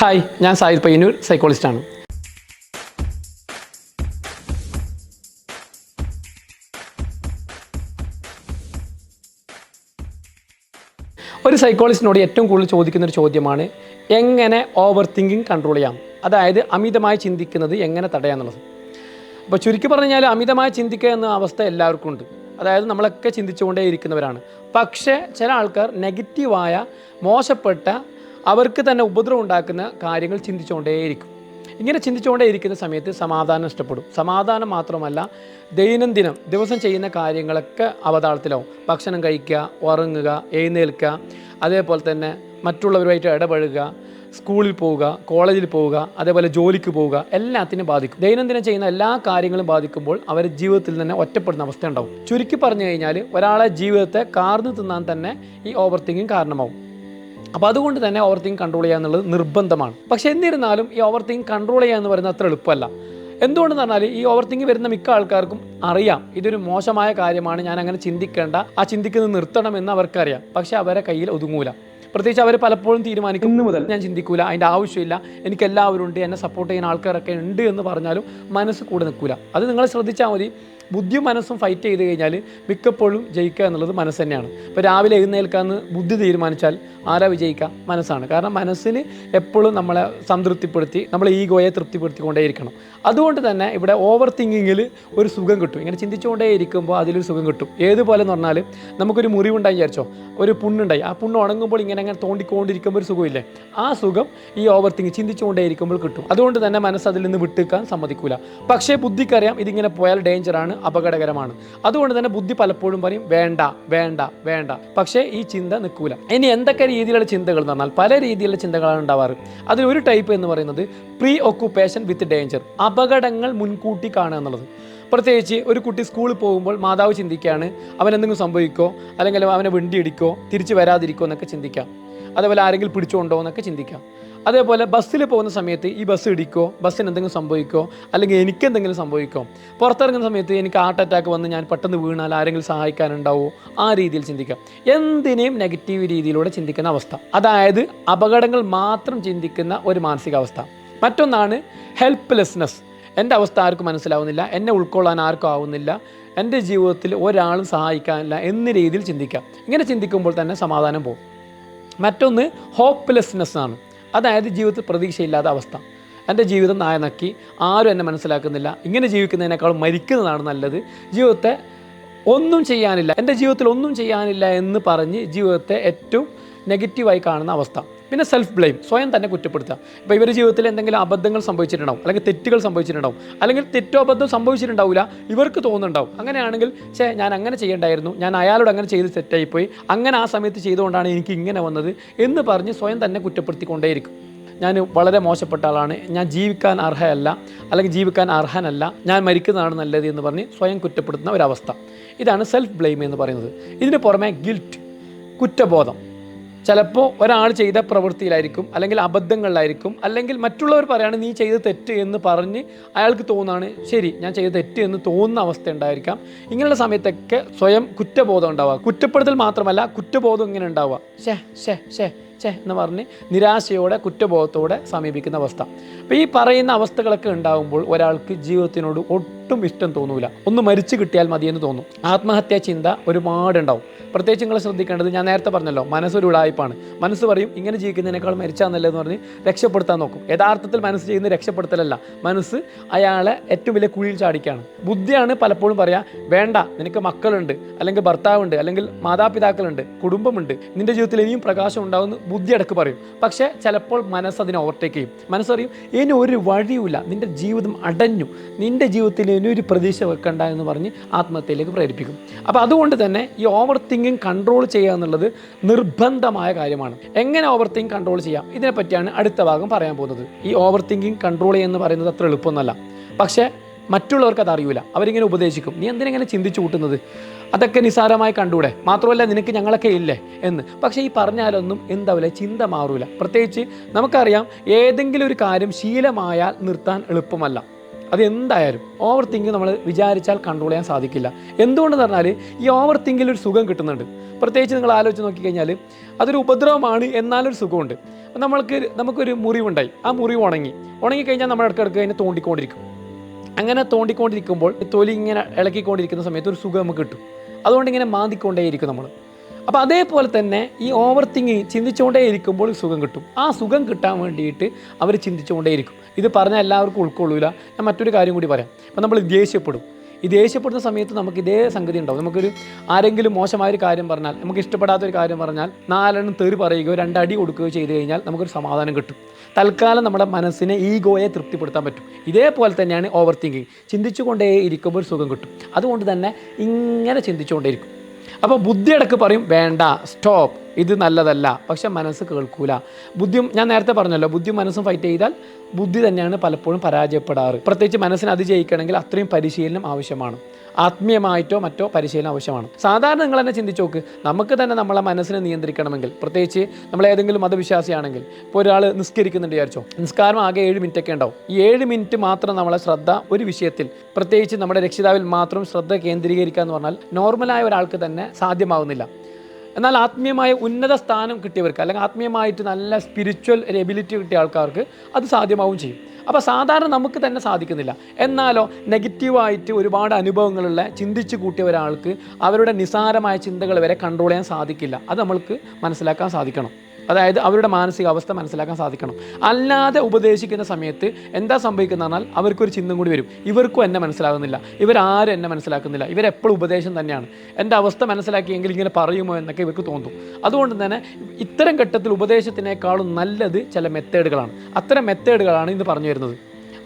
Hi ഞാൻ സായി പയ്യന്നൂർ സൈക്കോളജിസ്റ്റാണ് ഒരു സൈക്കോളജിസ്റ്റിനോട് ഏറ്റവും കൂടുതൽ ചോദിക്കുന്ന ഒരു ചോദ്യമാണ് എങ്ങനെ ഓവർ തിങ്കിങ് കൺട്രോൾ ചെയ്യാം? അതായത് അമിതമായി ചിന്തിക്കുന്നത് എങ്ങനെ തടയാന്നുള്ളത്. അപ്പോൾ ചുരുക്കി പറഞ്ഞാൽ അമിതമായി ചിന്തിക്കുക എന്ന അവസ്ഥ എല്ലാവർക്കും ഉണ്ട്. അതായത് നമ്മളൊക്കെ ചിന്തിച്ചുകൊണ്ടേ ഇരിക്കുന്നവരാണ് പക്ഷേ ചില ആൾക്കാർ നെഗറ്റീവായ മോശപ്പെട്ട അവർക്ക് തന്നെ ഉപദ്രവം ഉണ്ടാക്കുന്ന കാര്യങ്ങൾ ചിന്തിച്ചുകൊണ്ടേയിരിക്കും. ഇങ്ങനെ ചിന്തിച്ചുകൊണ്ടേ ഇരിക്കുന്ന സമയത്ത് സമാധാനം ഇഷ്ടപ്പെടും സമാധാനം മാത്രമല്ല ദൈനംദിനം ദിവസം ചെയ്യുന്ന കാര്യങ്ങളൊക്കെ അവതാളത്തിലാവും. ഭക്ഷണം കഴിക്കുക ഉറങ്ങുക എഴുന്നേൽക്കുക അതേപോലെ തന്നെ മറ്റുള്ളവരുമായിട്ട് ഇടപഴകുക സ്കൂളിൽ പോവുക കോളേജിൽ പോവുക അതേപോലെ ജോലിക്ക് പോവുക എല്ലാത്തിനും ബാധിക്കും. ദൈനംദിനം ചെയ്യുന്ന എല്ലാ കാര്യങ്ങളും ബാധിക്കുമ്പോൾ അവർ ജീവിതത്തിൽ തന്നെ ഒറ്റപ്പെടുന്ന അവസ്ഥ ഉണ്ടാവും. ചുരുക്കി പറഞ്ഞു കഴിഞ്ഞാൽ ഒരാളെ ജീവിതത്തെ കാർന്നു തിന്നാൻ തന്നെ ഈ ഓവർ തിങ്കിങ് കാരണമാവും. അപ്പോൾ അതുകൊണ്ട് തന്നെ ഓവർ തിങ്ക് കൺട്രോൾ ചെയ്യുക എന്നുള്ളത് നിർബന്ധമാണ്. പക്ഷേ എന്നിരുന്നാലും ഈ ഓവർ തിങ്ക് കൺട്രോൾ ചെയ്യുക എന്ന് പറയുന്നത് അത്ര എളുപ്പമല്ല. എന്തുകൊണ്ടെന്ന് പറഞ്ഞാൽ ഈ ഓവർ തിങ്ക് വരുന്ന മിക്ക ആൾക്കാർക്കും അറിയാം. ഇതൊരു മോശമായ കാര്യമാണ്. ഞാൻ അങ്ങനെ ചിന്തിക്കേണ്ട. ആ ചിന്തിക്കുന്നത് നിർത്തണമെന്ന് അവർക്കറിയാം. പക്ഷേ അവരെ കയ്യിൽ ഒതുങ്ങൂല. പ്രത്യേകിച്ച് അവർ പലപ്പോഴും തീരുമാനിക്കും. ഇന്ന് മുതൽ. ഞാൻ ചിന്തിക്കൂല. അതിന്റെ ആവശ്യമില്ല. എനിക്ക് എല്ലാവരും ഉണ്ട് എന്നെ സപ്പോർട്ട് ചെയ്യുന്ന ആൾക്കാരൊക്കെ ഉണ്ട് എന്ന് പറഞ്ഞാലും മനസ്സ് കൂടെ നിൽക്കൂല. അത് നിങ്ങൾ ശ്രദ്ധിച്ചാൽ മതി. ബുദ്ധിയും മനസ്സും ഫൈറ്റ് ചെയ്ത് കഴിഞ്ഞാൽ മിക്കപ്പോഴും ജയിക്കുക എന്നുള്ളത് മനസ്സ് തന്നെയാണ്. ഇപ്പോൾ രാവിലെ എഴുന്നേൽക്കാമെന്ന് ബുദ്ധി തീരുമാനിച്ചാൽ ആരാ വിജയിക്കുക? മനസ്സാണ്. കാരണം മനസ്സിന് എപ്പോഴും നമ്മളെ സംതൃപ്തിപ്പെടുത്തി നമ്മളെ ഈഗോയെ തൃപ്തിപ്പെടുത്തിക്കൊണ്ടേയിരിക്കണം. അതുകൊണ്ട് തന്നെ ഇവിടെ ഓവർ തിങ്കിങ്ങിൽ ഒരു സുഖം കിട്ടും. ഇങ്ങനെ ചിന്തിച്ചുകൊണ്ടേ ഇരിക്കുമ്പോൾ അതിലൊരു സുഖം കിട്ടും. ഏതുപോലെ എന്ന് പറഞ്ഞാൽ നമുക്കൊരു മുറിവുണ്ടായി വിചാരിച്ചോ? ഒരു പുണ്ണുണ്ടായി. ആ പുണ്ണ് ഉണങ്ങുമ്പോൾ ഇങ്ങനെ അങ്ങനെ തോണ്ടിക്കൊണ്ടിരിക്കുമ്പോൾ ഒരു സുഖമില്ലേ? ആ സുഖം ഈ ഓവർ തിങ്ക് ചിന്തിച്ചുകൊണ്ടേ ഇരിക്കുമ്പോൾ കിട്ടും. അതുകൊണ്ട് തന്നെ മനസ്സ് അതിൽ നിന്ന് വിട്ടുക്കാൻ സമ്മതിക്കൂല. പക്ഷേ ബുദ്ധിക്കറിയാം ഇതിങ്ങനെ പോയാൽ ഡേഞ്ചറാണ് അപകടകരമാണ്. അതുകൊണ്ട് തന്നെ ബുദ്ധി പലപ്പോഴും പറയും വേണ്ട വേണ്ട വേണ്ട. പക്ഷേ ഈ ചിന്ത നിൽക്കൂല. ഇനി എന്തൊക്കെ രീതിയിലുള്ള ചിന്തകൾ എന്ന് പറഞ്ഞാൽ പല രീതിയിലുള്ള ചിന്തകളാണ് ഉണ്ടാവാറ്. അതിൽ ഒരു ടൈപ്പ് എന്ന് പറയുന്നത് പ്രീ ഒക്കുപ്പേഷൻ വിത്ത് ഡേഞ്ചർ അപകടങ്ങൾ മുൻകൂട്ടി കാണുക എന്നുള്ളത്. പ്രത്യേകിച്ച് ഒരു കുട്ടി സ്കൂളിൽ പോകുമ്പോൾ മാതാവ് ചിന്തിക്കുകയാണ് അവൻ എന്തെങ്കിലും സംഭവിക്കോ അല്ലെങ്കിൽ അവനെ വണ്ടി ഇടിക്കോ തിരിച്ചു വരാതിരിക്കോ എന്നൊക്കെ ചിന്തിക്കാം അതേപോലെ ആരെങ്കിലും പിടിച്ചുകൊണ്ടോ എന്നൊക്കെ ചിന്തിക്കാം അതേപോലെ ബസ്സിൽ പോകുന്ന സമയത്ത് ഈ ബസ് ഇടിക്കോ ബസ്സിന് എന്തെങ്കിലും സംഭവിക്കോ അല്ലെങ്കിൽ എനിക്ക് എന്തെങ്കിലും സംഭവിക്കോ? പുറത്തിറങ്ങുന്ന സമയത്ത് എനിക്ക് ഹാർട്ട് അറ്റാക്ക് വന്ന് ഞാൻ പെട്ടെന്ന് വീണാൽ ആരെങ്കിലും സഹായിക്കാനുണ്ടാവോ? ആ രീതിയിൽ ചിന്തിക്കാം. എന്തിനേയും നെഗറ്റീവ് രീതിയിലൂടെ ചിന്തിക്കുന്ന അവസ്ഥ. അതായത് അപകടങ്ങൾ മാത്രം ചിന്തിക്കുന്ന ഒരു മാനസികാവസ്ഥ. മറ്റൊന്നാണ് ഹെൽപ്ലെസ്നെസ് എന്റെ അവസ്ഥ ആർക്കും മനസ്സിലാവുന്നില്ല. എന്നെ ഉൾക്കൊള്ളാൻ ആർക്കും ആവുന്നില്ല. എന്റെ ജീവിതത്തിൽ ഒരാളും സഹായിക്കാനില്ല എന്ന രീതിയിൽ ചിന്തിക്കാം. ഇങ്ങനെ ചിന്തിക്കുമ്പോൾ തന്നെ സമാധാനം പോകും. മറ്റൊന്ന് ഹോപ്പ്ലെസ്നെസ് ആണ്. അതായത് ജീവിതത്തിൽ പ്രതീക്ഷയില്ലാത്ത അവസ്ഥ. എന്റെ ജീവിതം നായ നക്കി ആരും എന്നെ മനസ്സിലാക്കുന്നില്ല. ഇങ്ങനെ ജീവിക്കുന്നതിനേക്കാൾ മരിക്കുന്നതാണ് നല്ലത്. ജീവിതത്തെ ഒന്നും ചെയ്യാനില്ല എന്റെ ജീവിതത്തിൽ ഒന്നും ചെയ്യാനില്ല എന്ന് പറഞ്ഞ് ജീവിതത്തെ ഏറ്റവും നെഗറ്റീവായി കാണുന്ന അവസ്ഥ. പിന്നെ സെൽഫ് ബ്ലെയിം സ്വയം തന്നെ കുറ്റപ്പെടുത്തുക. ഇപ്പോൾ ഇവരുടെ ജീവിതത്തിൽ എന്തെങ്കിലും അബദ്ധങ്ങൾ സംഭവിച്ചിട്ടുണ്ടാവും അല്ലെങ്കിൽ തെറ്റുകൾ സംഭവിച്ചിട്ടുണ്ടാവും അല്ലെങ്കിൽ തെറ്റോ അബദ്ധം സംഭവിച്ചിട്ടുണ്ടാവില്ല ഇവർക്ക് തോന്നുന്നുണ്ടാവും. അങ്ങനെയാണെങ്കിൽ ചേ ഞാൻ അങ്ങനെ ചെയ്യേണ്ടായിരുന്നു ഞാൻ അയാളോട് അങ്ങനെ ചെയ്ത് തെറ്റായിപ്പോയി അങ്ങനെ ആ സമയത്ത് ചെയ്തുകൊണ്ടാണ് എനിക്ക് ഇങ്ങനെ വന്നത് എന്ന് പറഞ്ഞ് സ്വയം തന്നെ കുറ്റപ്പെടുത്തിക്കൊണ്ടേയിരിക്കും. ഞാൻ വളരെ മോശപ്പെട്ട ആളാണ് ഞാൻ ജീവിക്കാൻ അർഹയല്ല അല്ലെങ്കിൽ ജീവിക്കാൻ അർഹനല്ല ഞാൻ മരിക്കുന്നതാണ് നല്ലത് എന്ന് പറഞ്ഞ് സ്വയം കുറ്റപ്പെടുത്തുന്ന ഒരവസ്ഥ. ഇതാണ് സെൽഫ് ബ്ലെയിം എന്ന് പറയുന്നത്. ഇതിന് പുറമെ ഗിൽറ്റ് കുറ്റബോധം. ചിലപ്പോൾ ഒരാൾ ചെയ്ത പ്രവൃത്തിയിലായിരിക്കും അല്ലെങ്കിൽ അബദ്ധങ്ങളിലായിരിക്കും അല്ലെങ്കിൽ മറ്റുള്ളവർ പറയാണ് നീ ചെയ്ത് തെറ്റ് എന്ന് പറഞ്ഞ് അയാൾക്ക് തോന്നാണ് ശരി ഞാൻ ചെയ്ത് തെറ്റ് എന്ന് തോന്നുന്ന അവസ്ഥ ഉണ്ടായിരിക്കാം. ഇങ്ങനെയുള്ള സമയത്തൊക്കെ സ്വയം കുറ്റബോധം ഉണ്ടാവുക. കുറ്റപ്പെടുത്തൽ മാത്രമല്ല കുറ്റബോധം ഇങ്ങനെ ഉണ്ടാവുക. ഷേ ഷേ ഷേ ഛേ എന്ന് പറഞ്ഞ് നിരാശയോടെ കുറ്റബോധത്തോടെ സമീപിക്കുന്ന അവസ്ഥ. അപ്പോൾ ഈ പറയുന്ന അവസ്ഥകളൊക്കെ ഉണ്ടാകുമ്പോൾ ഒരാൾക്ക് ജീവിതത്തിനോട് ഒട്ടും ഇഷ്ടം തോന്നൂല. ഒന്ന് മരിച്ചു കിട്ടിയാൽ മതിയെന്ന് തോന്നും. ആത്മഹത്യാ ചിന്ത ഒരുപാടുണ്ടാവും. പ്രത്യേകിച്ച് നിങ്ങൾ ശ്രദ്ധിക്കേണ്ടത് ഞാൻ നേരത്തെ പറഞ്ഞല്ലോ മനസ്സൊരു ഉടായ്പാണ്. മനസ്സ് പറയും ഇങ്ങനെ ജീവിക്കുന്നതിനേക്കാൾ മരിച്ചാൽ നല്ലതെന്ന് പറഞ്ഞ് രക്ഷപ്പെടുത്താൻ നോക്കും. യഥാർത്ഥത്തിൽ മനസ്സ് ചെയ്യുന്ന രക്ഷപ്പെടുത്തലല്ല. മനസ്സ് അയാളെ ഏറ്റവും വലിയ കുഴിയിൽ ചാടിക്കുകയാണ് ബുദ്ധിയാണ് പലപ്പോഴും പറയാ വേണ്ട നിനക്ക് മക്കളുണ്ട് അല്ലെങ്കിൽ ഭർത്താവുണ്ട് അല്ലെങ്കിൽ മാതാപിതാക്കളുണ്ട് കുടുംബമുണ്ട് നിന്റെ ജീവിതത്തിൽ ഇനിയും പ്രകാശം ഉണ്ടാവുമെന്ന് ബുദ്ധി അടക്ക് പറയും. പക്ഷേ ചിലപ്പോൾ മനസ്സ് അതിനെ ഓവർടേക്ക് ചെയ്യും. മനസ്സറിയും ഇനി ഒരു വഴിയുമില്ല നിന്റെ ജീവിതം അടഞ്ഞു നിന്റെ ജീവിതത്തിൽ ഇനി ഒരു പ്രതീക്ഷ വെക്കണ്ട എന്ന് പറഞ്ഞ് ആത്മഹത്യയിലേക്ക് പ്രേരിപ്പിക്കും. അപ്പോൾ അതുകൊണ്ട് തന്നെ ഈ ഓവർ തിങ്കിങ് കൺട്രോൾ ചെയ്യുക എന്നുള്ളത് നിർബന്ധമായ കാര്യമാണ്. എങ്ങനെ ഓവർ തിങ്ക് കൺട്രോൾ ചെയ്യാം? ഇതിനെ പറ്റിയാണ് അടുത്ത ഭാഗം പറയാൻ പോകുന്നത്. ഈ ഓവർ തിങ്കിങ് കൺട്രോൾ ചെയ്യുക എന്ന് പറയുന്നത് അത്ര എളുപ്പമൊന്നുമല്ല പക്ഷേ മറ്റുള്ളവർക്ക് അത് അവരിങ്ങനെ ഉപദേശിക്കും. നീ എന്തിനെങ്ങനെ ചിന്തിച്ചു കൂട്ടുന്നത്? അതൊക്കെ നിസാരമായി കണ്ടൂടെ? മാത്രമല്ല നിനക്ക് ഞങ്ങളൊക്കെ ഇല്ലേ? എന്ന്. പക്ഷേ ഈ പറഞ്ഞാലൊന്നും എന്താവില്ല ചിന്ത മാറൂല. പ്രത്യേകിച്ച് നമുക്കറിയാം ഏതെങ്കിലും ഒരു കാര്യം ശീലമായാൽ നിർത്താൻ എളുപ്പമല്ല. അത് എന്തായാലും ഓവർ തിങ്കിങ് നമ്മൾ വിചാരിച്ചാൽ കൺട്രോൾ ചെയ്യാൻ സാധിക്കില്ല. എന്തുകൊണ്ടെന്ന് പറഞ്ഞാൽ ഈ ഓവർ തിങ്കിൽ ഒരു സുഖം കിട്ടുന്നുണ്ട്. പ്രത്യേകിച്ച് നിങ്ങൾ ആലോചിച്ച് നോക്കിക്കഴിഞ്ഞാൽ അതൊരു ഉപദ്രവമാണ് എന്നാലൊരു സുഖമുണ്ട്. നമ്മൾക്ക് നമുക്കൊരു മുറിവുണ്ടായി. ആ മുറിവ് ഉണങ്ങി. ഉണങ്ങിക്കഴിഞ്ഞാൽ നമ്മൾ ഇടയ്ക്കിടയ്ക്ക് അതിനെ തോണ്ടിക്കൊണ്ടിരിക്കും. അങ്ങനെ തോണ്ടിക്കൊണ്ടിരിക്കുമ്പോൾ തൊലി ഇങ്ങനെ ഇളക്കിക്കൊണ്ടിരിക്കുന്ന സമയത്ത് ഒരു സുഖം നമുക്ക് കിട്ടും. അതുകൊണ്ട് ഇങ്ങനെ മാന്തിക്കൊണ്ടേയിരിക്കും നമ്മൾ അപ്പോൾ അതേപോലെ തന്നെ ഈ ഓവർ തിങ്കിങ് ചിന്തിച്ചുകൊണ്ടേ ഇരിക്കുമ്പോൾ സുഖം കിട്ടും. ആ സുഖം കിട്ടാൻ വേണ്ടിയിട്ട് അവർ ചിന്തിച്ചുകൊണ്ടേയിരിക്കും. ഇത് പറഞ്ഞാൽ എല്ലാവർക്കും ഉൾക്കൊള്ളൂല. ഞാൻ മറ്റൊരു കാര്യം കൂടി പറയാം. അപ്പോൾ നമ്മൾ ദേഷ്യപ്പെടും. ഈ ദേഷ്യപ്പെടുന്ന സമയത്ത് നമുക്ക് ഇതേ സംഗതി ഉണ്ടാവും. നമുക്കൊരു ആരെങ്കിലും മോശമായൊരു കാര്യം പറഞ്ഞാൽ നമുക്ക് ഇഷ്ടപ്പെടാത്തൊരു കാര്യം പറഞ്ഞാൽ നാലെണ്ണം തെറി പറയുകയോ രണ്ടടി കൊടുക്കുകയോ ചെയ്തു കഴിഞ്ഞാൽ നമുക്കൊരു സമാധാനം കിട്ടും. തൽക്കാലം നമ്മുടെ മനസ്സിനെ ഈഗോയെ തൃപ്തിപ്പെടുത്താൻ പറ്റും. ഇതേപോലെ തന്നെയാണ് ഓവർ തിങ്കിങ് ചിന്തിച്ചുകൊണ്ടേ ഇരിക്കുമ്പോൾ സുഖം കിട്ടും. അതുകൊണ്ട് തന്നെ ഇങ്ങനെ ചിന്തിച്ചുകൊണ്ടേയിരിക്കും. അപ്പോൾ ബുദ്ധിയടക്ക് പറയും വേണ്ട സ്റ്റോപ്പ്. ഇത് നല്ലതല്ല. പക്ഷെ മനസ്സ് കേൾക്കൂല. ബുദ്ധിയും ഞാൻ നേരത്തെ പറഞ്ഞല്ലോ ബുദ്ധിയും മനസ്സും ഫൈറ്റ് ചെയ്താൽ ബുദ്ധി തന്നെയാണ് പലപ്പോഴും പരാജയപ്പെടാറ്. പ്രത്യേകിച്ച് മനസ്സിന് അത് ജയിക്കണമെങ്കിൽ അത്രയും പരിശീലനം ആവശ്യമാണ്. ആത്മീയമായിട്ടോ മറ്റോ പരിശീലനം ആവശ്യമാണ്. സാധാരണ നിങ്ങൾ തന്നെ ചിന്തിച്ച് നോക്ക് നമുക്ക് തന്നെ നമ്മളെ മനസ്സിനെ നിയന്ത്രിക്കണമെങ്കിൽ പ്രത്യേകിച്ച് നമ്മൾ ഏതെങ്കിലും മതവിശ്വാസിയാണെങ്കിൽ ഇപ്പോൾ ഒരാൾ നിസ്കരിക്കുന്നുണ്ട് വിചാരിച്ചോ നിസ്കാരം ആകെ ഏഴ് മിനിറ്റ് ഒക്കെ ഉണ്ടാവും. ഈ ഏഴ് മിനിറ്റ് മാത്രം നമ്മളെ ശ്രദ്ധ ഒരു വിഷയത്തിൽ പ്രത്യേകിച്ച് നമ്മുടെ രക്ഷിതാവിൽ മാത്രം ശ്രദ്ധ കേന്ദ്രീകരിക്കുക എന്ന് പറഞ്ഞാൽ നോർമലായ ഒരാൾക്ക് തന്നെ സാധ്യമാവുന്നില്ല. എന്നാൽ ആത്മീയമായ ഉന്നത സ്ഥാനം കിട്ടിയവർക്ക് അല്ലെങ്കിൽ ആത്മീയമായിട്ട് നല്ല സ്പിരിച്വൽ എബിലിറ്റി കിട്ടിയ ആൾക്കാർക്ക് അത് സാധ്യമാവും ചെയ്യും. അപ്പോൾ സാധാരണ നമുക്ക് തന്നെ സാധിക്കുന്നില്ല. എന്നാലോ നെഗറ്റീവായിട്ട് ഒരുപാട് അനുഭവങ്ങളുള്ള ചിന്തിച്ച് കൂട്ടിയ ഒരാൾക്ക് അവരുടെ നിസാരമായ ചിന്തകൾ വരെ കൺട്രോൾ ചെയ്യാൻ സാധിക്കില്ല. അത് നമ്മൾക്ക് മനസ്സിലാക്കാൻ സാധിക്കണം. അതായത് അവരുടെ മാനസികാവസ്ഥ മനസ്സിലാക്കാൻ സാധിക്കണം. അല്ലാതെ ഉപദേശിക്കുന്ന സമയത്ത് എന്താ സംഭവിക്കുന്നതെന്നാൽ പറഞ്ഞാൽ അവർക്കൊരു ചിന്തം കൂടി വരും. ഇവർക്കും എന്നെ മനസ്സിലാകുന്നില്ല. ഇവരാരും എന്നെ മനസ്സിലാക്കുന്നില്ല. ഇവരെപ്പോഴും ഉപദേശം തന്നെയാണ്. എന്റെ അവസ്ഥ മനസ്സിലാക്കിയെങ്കിൽ ഇങ്ങനെ പറയുമോ എന്നൊക്കെ ഇവർക്ക് തോന്നും. അതുകൊണ്ട് തന്നെ ഇത്തരം ഘട്ടത്തിൽ ഉപദേശത്തിനേക്കാളും നല്ലത് ചില മെത്തേഡുകളാണ് അത്തരം മെത്തേഡുകളാണ് ഇന്ന് പറഞ്ഞു വരുന്നത്.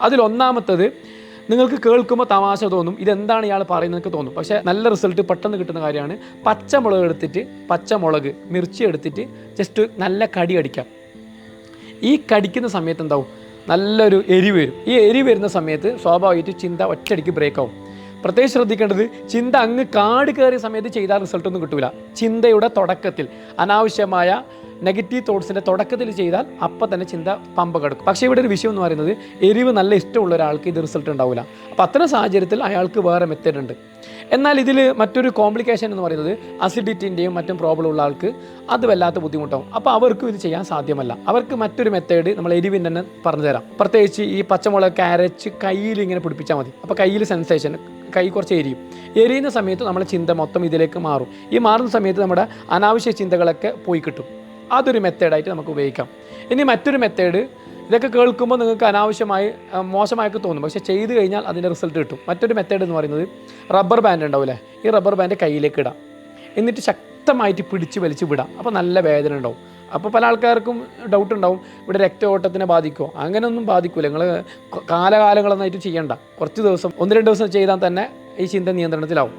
അതിലൊന്നാമത്തത് നിങ്ങൾക്ക് കേൾക്കുമ്പോൾ തമാശ തോന്നും. ഇതെന്താണ് ഇയാൾ പറയുന്നതൊക്കെ തോന്നും. പക്ഷേ നല്ല റിസൾട്ട് പെട്ടെന്ന് കിട്ടുന്ന കാര്യമാണ്. പച്ചമുളക് എടുത്തിട്ട് പച്ചമുളക് മിർച്ചി എടുത്തിട്ട് ജസ്റ്റ് നല്ല കടി അടിക്കാം ഈ കടിക്കുന്ന സമയത്ത് എന്താവും? നല്ലൊരു എരി വരും. ഈ എരി വരുന്ന സമയത്ത് സ്വാഭാവികമായിട്ട് ചിന്ത ഒറ്റയടിക്ക് ബ്രേക്ക് ആവും. പ്രത്യേകം ശ്രദ്ധിക്കേണ്ടത് ചിന്ത അങ്ങ് കാട് കയറിയ സമയത്ത് ചെയ്താൽ റിസൾട്ടൊന്നും കിട്ടില്ല ചിന്തയുടെ തുടക്കത്തിൽ അനാവശ്യമായ നെഗറ്റീവ് തോട്ട്സിന്റെ തുടക്കത്തിൽ ചെയ്താൽ അപ്പം തന്നെ ചിന്ത പമ്പ കിടക്കും. പക്ഷേ ഇവിടെ ഒരു വിഷയം എന്ന് പറയുന്നത് എരിവ് നല്ല ഇഷ്ടമുള്ള ഒരാൾക്ക് ഇത് റിസൾട്ട് ഉണ്ടാവില്ല അപ്പോൾ അത്തരം സാഹചര്യത്തിൽ അയാൾക്ക് വേറെ മെത്തേഡ് ഉണ്ട്. എന്നാൽ ഇതിൽ മറ്റൊരു കോംപ്ലിക്കേഷൻ എന്ന് പറയുന്നത് അസിഡിറ്റിന്റെയും മറ്റും പ്രോബ്ലം ഉള്ള ആൾക്ക് അത് വല്ലാത്ത ബുദ്ധിമുട്ടാവും. അപ്പോൾ അവർക്കും ഇത് ചെയ്യാൻ സാധ്യമല്ല. അവർക്ക് മറ്റൊരു മെത്തേഡ് നമ്മൾ എരിവിന്റെ തന്നെ പറഞ്ഞു തരാം പ്രത്യേകിച്ച് ഈ പച്ചമുളക് അരച്ച് കയ്യിൽ ഇങ്ങനെ പിടിപ്പിച്ചാൽ മതി. അപ്പോൾ കയ്യിൽ സെൻസേഷൻ കൈ കുറച്ച് എരിയും. എരിയുന്ന സമയത്ത് നമ്മുടെ ചിന്ത മൊത്തം ഇതിലേക്ക് മാറും. ഈ മാറുന്ന സമയത്ത് നമ്മുടെ അനാവശ്യ ചിന്തകളൊക്കെ പോയി കിട്ടും. അതൊരു മെത്തേഡായിട്ട് നമുക്ക് ഉപയോഗിക്കാം. ഇനി മറ്റൊരു മെത്തേഡ് ഇതൊക്കെ കേൾക്കുമ്പോൾ നിങ്ങൾക്ക് അനാവശ്യമായി മോശമായിട്ട് തോന്നും. പക്ഷേ ചെയ്ത് കഴിഞ്ഞാൽ അതിന്റെ റിസൾട്ട് കിട്ടും. മറ്റൊരു മെത്തേഡ് എന്ന് പറയുന്നത് റബ്ബർ ബാൻഡ് ഉണ്ടാവില്ലേ? ഈ റബ്ബർ ബാൻഡ് കയ്യിലേക്ക് ഇടാം. എന്നിട്ട് ശക്തമായിട്ട് പിടിച്ച് വലിച്ച് വിടാം. അപ്പോൾ നല്ല വേദന ഉണ്ടാവും. അപ്പോൾ പല ആൾക്കാർക്കും ഡൗട്ട് ഉണ്ടാവും. ഇവിടെ രക്തയോട്ടത്തിനെ ബാധിക്കുമോ അങ്ങനെയൊന്നും ബാധിക്കില്ല നിങ്ങൾ കാലകാലങ്ങളൊന്നായിട്ട് ചെയ്യണ്ട. കുറച്ച് ദിവസം ഒന്ന് രണ്ട് ദിവസം ചെയ്താൽ തന്നെ ഈ ചിന്ത നിയന്ത്രണത്തിലാവും.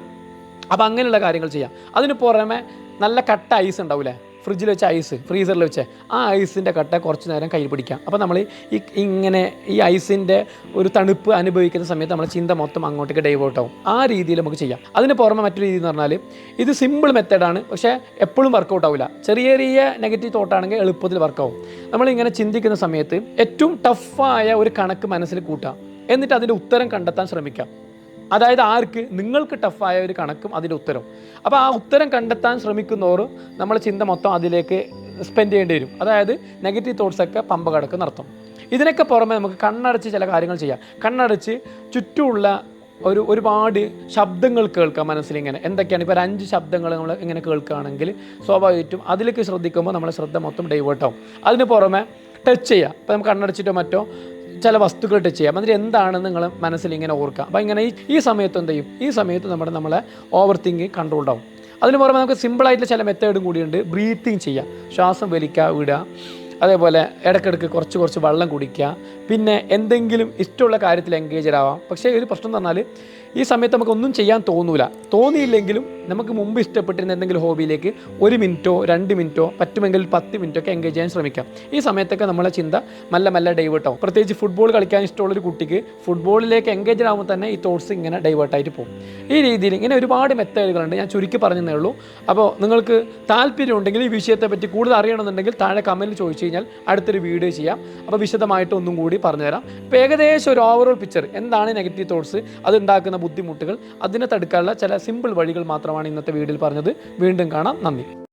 അപ്പോൾ അങ്ങനെയുള്ള കാര്യങ്ങൾ ചെയ്യാം. അതിന് പുറമെ നല്ല കട്ട ഐസ് ഉണ്ടാവില്ലേ? ഫ്രിഡ്ജിൽ വെച്ച ഐസ് ഫ്രീസറിൽ വെച്ച് ആ ഐസിന്റെ കട്ട കുറച്ച് നേരം കയ്യിൽ പിടിക്കാം. അപ്പോൾ നമ്മൾ ഈ ഇങ്ങനെ ഈ ഐസിന്റെ ഒരു തണുപ്പ് അനുഭവിക്കുന്ന സമയത്ത് നമ്മൾ ചിന്ത മൊത്തം അങ്ങോട്ടേക്ക് ഡൈവേർട്ട് ആവും. ആ രീതിയിൽ നമുക്ക് ചെയ്യാം. അതിന് പുറമെ മറ്റൊരു രീതി എന്ന് പറഞ്ഞാൽ ഇത് സിമ്പിൾ മെത്തേഡാണ് പക്ഷേ എപ്പോഴും വർക്കൗട്ട് ആവില്ല ചെറിയ ചെറിയ നെഗറ്റീവ് തോട്ടാണെങ്കിൽ എളുപ്പത്തിൽ വർക്കാവും നമ്മളിങ്ങനെ ചിന്തിക്കുന്ന സമയത്ത് ഏറ്റവും ടഫായ ഒരു കണക്ക് മനസ്സിൽ കൂട്ടാം എന്നിട്ട് അതിന്റെ ഉത്തരം കണ്ടെത്താൻ ശ്രമിക്കാം അതായത് ആർക്ക് നിങ്ങൾക്ക് ടഫായ ഒരു കണക്കും അതിന്റെ ഉത്തരം. അപ്പോൾ ആ ഉത്തരം കണ്ടെത്താൻ ശ്രമിക്കുന്നവരും നമ്മളെ ചിന്ത മൊത്തം അതിലേക്ക് സ്പെൻഡ് ചെയ്യേണ്ടി വരും. അതായത് നെഗറ്റീവ് തോട്ട്സൊക്കെ പമ്പ കടക്ക് നടത്തും. ഇതിനൊക്കെ പുറമെ നമുക്ക് കണ്ണടച്ച് ചില കാര്യങ്ങൾ ചെയ്യാം. കണ്ണടച്ച് ചുറ്റുമുള്ള ഒരു ഒരുപാട് ശബ്ദങ്ങൾ കേൾക്കാം മനസ്സിലിങ്ങനെ. എന്തൊക്കെയാണ്? ഇപ്പോൾ ഒരു അഞ്ച് ശബ്ദങ്ങൾ നമ്മൾ ഇങ്ങനെ കേൾക്കുകയാണെങ്കിൽ സ്വാഭാവികമായിട്ടും അതിലേക്ക് ശ്രദ്ധിക്കുമ്പോൾ നമ്മളെ ശ്രദ്ധ മൊത്തം ഡൈവേർട്ടാവും അതിന് പുറമെ ടച്ച് ചെയ്യുക ഇപ്പോൾ നമുക്ക് കണ്ണടച്ചിട്ടോ മറ്റോ ചില വസ്തുക്കൾ ടച്ച് ചെയ്യാം. എന്നിട്ട് എന്താണെന്ന് നിങ്ങൾ മനസ്സിൽ ഇങ്ങനെ ഓർക്കുക. അപ്പോൾ ഇങ്ങനെ ഈ ഈ സമയത്ത് എന്ത് ചെയ്യും? ഈ സമയത്ത് നമ്മുടെ നമ്മളെ ഓവർ തിങ്കിങ് കൺട്രോൾ ആവും അതിന് പുറമെ നമുക്ക് സിമ്പിളായിട്ടുള്ള ചില മെത്തേഡും കൂടിയുണ്ട്. ബ്രീത്തിങ് ചെയ്യുക ശ്വാസം വലിക്കുക വിടുക. അതേപോലെ ഇടയ്ക്കിടയ്ക്ക് കുറച്ച് കുറച്ച് വെള്ളം കുടിക്കുക. പിന്നെ എന്തെങ്കിലും ഇഷ്ടമുള്ള കാര്യത്തിൽ എൻഗേജഡ് ആവാം. പക്ഷേ ഒരു പ്രശ്നം എന്ന് പറഞ്ഞാൽ ഈ സമയത്ത് നമുക്കൊന്നും ചെയ്യാൻ തോന്നൂല. തോന്നിയില്ലെങ്കിലും നമുക്ക് മുമ്പ് ഇഷ്ടപ്പെട്ടിരുന്ന എന്തെങ്കിലും ഹോബിയിലേക്ക് ഒരു മിനിറ്റോ രണ്ട് മിനിറ്റോ പറ്റുമെങ്കിൽ പത്ത് മിനിറ്റോ ഒക്കെ എൻഗേജ് ചെയ്യാൻ ശ്രമിക്കാം. ഈ സമയത്തൊക്കെ നമ്മളെ ചിന്ത നല്ല നല്ല ഡൈവേർട്ട് ആവും. പ്രത്യേകിച്ച് ഫുട്ബോൾ കളിക്കാൻ ഇഷ്ടമുള്ളൊരു കുട്ടിക്ക് ഫുട്ബോളിലേക്ക് എൻഗേജ് ആകുമ്പോൾ തന്നെ ഈ തോട്ട്സ് ഇങ്ങനെ ഡൈവേർട്ടായിട്ട് പോകും. ഈ രീതിയിൽ ഇങ്ങനെ ഒരുപാട് മെത്തേഡുകളുണ്ട്. ഞാൻ ചുരുക്കി പറഞ്ഞതേ ഉള്ളൂ. അപ്പോൾ നിങ്ങൾക്ക് താല്പര്യമുണ്ടെങ്കിൽ ഈ വിഷയത്തെപ്പറ്റി കൂടുതൽ അറിയണമെന്നുണ്ടെങ്കിൽ താഴെ കമന്റിൽ ചോദിച്ചു കഴിഞ്ഞാൽ അടുത്തൊരു വീഡിയോ ചെയ്യാം. അപ്പോൾ വിശദമായിട്ട് ഒന്നും കൂടി പറഞ്ഞുതരാം. ഇപ്പോൾ ഏകദേശം ഒരു ഓവറോൾ പിക്ചർ എന്താണ് നെഗറ്റീവ് തോട്ട്സ് അത് ഉണ്ടാക്കുന്ന ബുദ്ധിമുട്ടുകൾ അതിനെ തടുക്കാനുള്ള ചില സിമ്പിൾ വഴികൾ മാത്രമാണ് ഇന്നത്തെ വീഡിയോയിൽ പറഞ്ഞത്. വീണ്ടും കാണാം. നന്ദി.